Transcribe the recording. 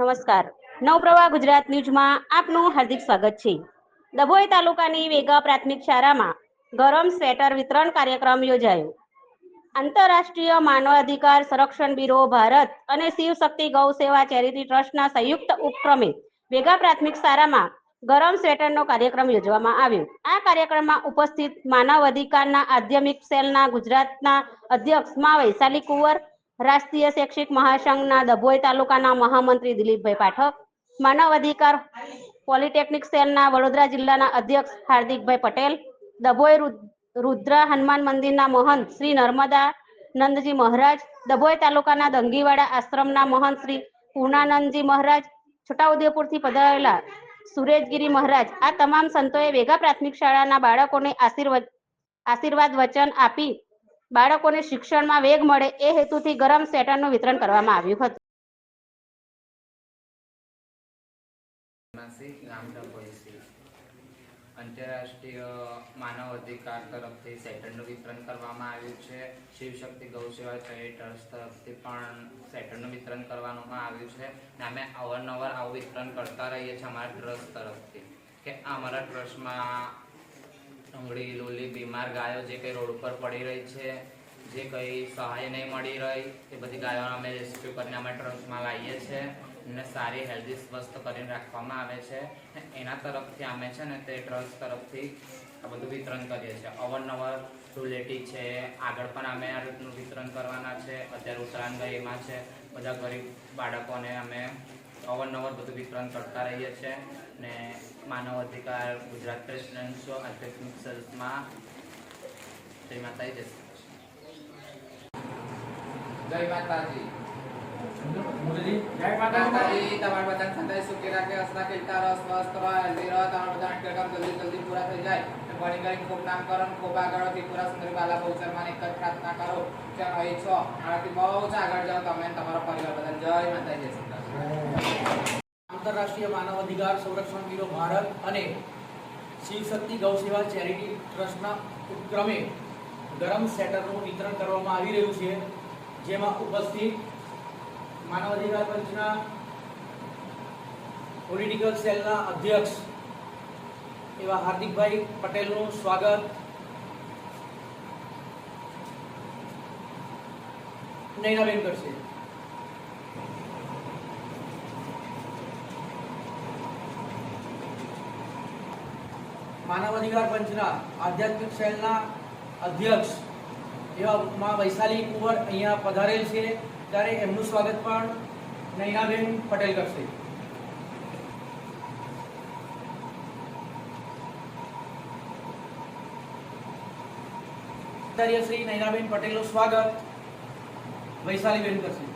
નમસ્કાર. નવપ્રવાહ ગુજરાત ન્યૂઝમાં આપનું હાર્દિક સ્વાગત છે. ડભોઈ તાલુકાની વેગા પ્રાથમિક શાળામાં ગરમ સ્વેટર વિતરણ કાર્યક્રમ યોજાયો. આંતરરાષ્ટ્રીય માનવ અધિકાર સંરક્ષણ બ્યુરો ભારત અને શિવ શક્તિ ગૌ સેવા ચેરિટી ટ્રસ્ટના સંયુક્ત ઉપક્રમે વેગા પ્રાથમિક શાળામાં ગરમ સ્વેટરનો કાર્યક્રમ યોજવામાં આવ્યો. આ કાર્યક્રમમાં ઉપસ્થિત માનવ અધિકારના આધ્યમિક સેલના ગુજરાતના અધ્યક્ષ મા વૈશાલી કુંવર રાષ્ટ્રીય શૈક્ષિક મહાસંઘના દભોઈ તાલુકાના મહામંત્રી દિલીપભાઈ પાઠક, માનવ અધિકાર પોલિટેકનિક સેલના વડોદરા જિલ્લાના અધ્યક્ષ હાર્દિકભાઈ પટેલ, દભોઈ રુદ્ર હનુમાન મંદિરના મહંત શ્રી નર્મદા નંદજી મહારાજ, દભોઈ તાલુકાના દંગીવાડા આશ્રમના મહંત શ્રી પૂર્ણાનંદજી મહારાજ, છોટાઉદેપુરથી પધારેલા સુરેશગીરી મહારાજ, આ તમામ સંતોએ વેગા પ્રાથમિક શાળાના બાળકોને આશીર્વાદ આશીર્વાદ વચન આપી બાળકોને શિક્ષણમાં વેગ મળે એ હેતુથી ગરમ સ્વેટરનું વિતરણ કરવામાં આવ્યું હતું. આંતરરાષ્ટ્રીય માનવ અધિકાર તરફથી સેટરનું વિતરણ કરવામાં આવ્યું છે. શિવશક્તિ ગૌ સેવા ટ્રસ્ટ તરફથી પણ સેટરનું વિતરણ કરવામાં આવ્યું છે. ને અમે અવારનવાર આવું વિતરણ કરતા રહીએ છીએ અમારા ટ્રસ્ટ તરફથી. કે અમારા ટ્રસ્ટમાં ડુંગળી લોલી, બીમાર ગાયો જે કંઈ રોડ ઉપર પડી રહી છે, જે કંઈ સહાય નહીં મળી રહી, એ બધી ગાયોને અમે રેસ્ક્યુ કરીને અમે ટ્રસ્ટમાં લાવીએ છીએ અને સારી, હેલ્ધી, સ્વસ્થ કરીને રાખવામાં આવે છે એના તરફથી અમે છે ને તે ટ્રસ્ટ તરફથી આ બધું વિતરણ કરીએ છીએ. અવારનવાર ધૂળેટી છે, આગળ પણ અમે આ રીતનું વિતરણ કરવાના છે. અત્યારે ઉત્તરાયણ ગઈ એમાં છે. બધા ગરીબ બાળકોને અમે અવારનવાર બધું વિતરણ કરતા રહીએ છીએ ને માનવ અધિકાર ગુજરાત પ્રેસિડેન્ટ શો આધ્યાત્મિક સેલ્સમાં જય માતાજી જય માતાજી. જય માતાજી. તમારા બધા ખંડાઈ સુખી રાખે હસતા ખેલતા રહો સ્વસ્થ રહો હેલ્ધી રહો તમારા બધા જલ્દી જલ્દી પૂરા થઈ જાય. ભણી કરીને ખૂબ નામ કરો ખૂબ આગળ વધી પૂરા સુંદરી બાલા બહુચરમાં એક જ પ્રાર્થના કરો. કે અહીં છો. આનાથી બહુ જ આગળ જાઓ તમે તમારો પરિવાર બધા જય માતાજી. આંતરરાષ્ટ્રીય માનવ અધિકાર સંરક્ષણ બ્યુરો ભારત અને શિવ શક્તિ ગૌ સેવા ચેરિટી ટ્રસ્ટના ઉપક્રમે ગરમ સેટરનું વિતરણ કરવામાં આવી રહ્યું છે. જેમાં ઉપસ્થિત માનવ અધિકાર પંચના પોલિટિકલ સેલના અધ્યક્ષ એવા હાર્દિકભાઈ પટેલનું સ્વાગત. નૈનાબેન કરશે. માનવ અધિકાર પંચના આધ્યાત્મિક સેલના અધ્યક્ષ એવા માં વૈશાલી કુંવર અહીંયા પધારેલ છે. ત્યારે એમનું સ્વાગત પણ નૈનાબેન પટેલ કરશે. શ્રી નૈનાબેન પટેલનું સ્વાગત વૈશાલીબેન કરશે.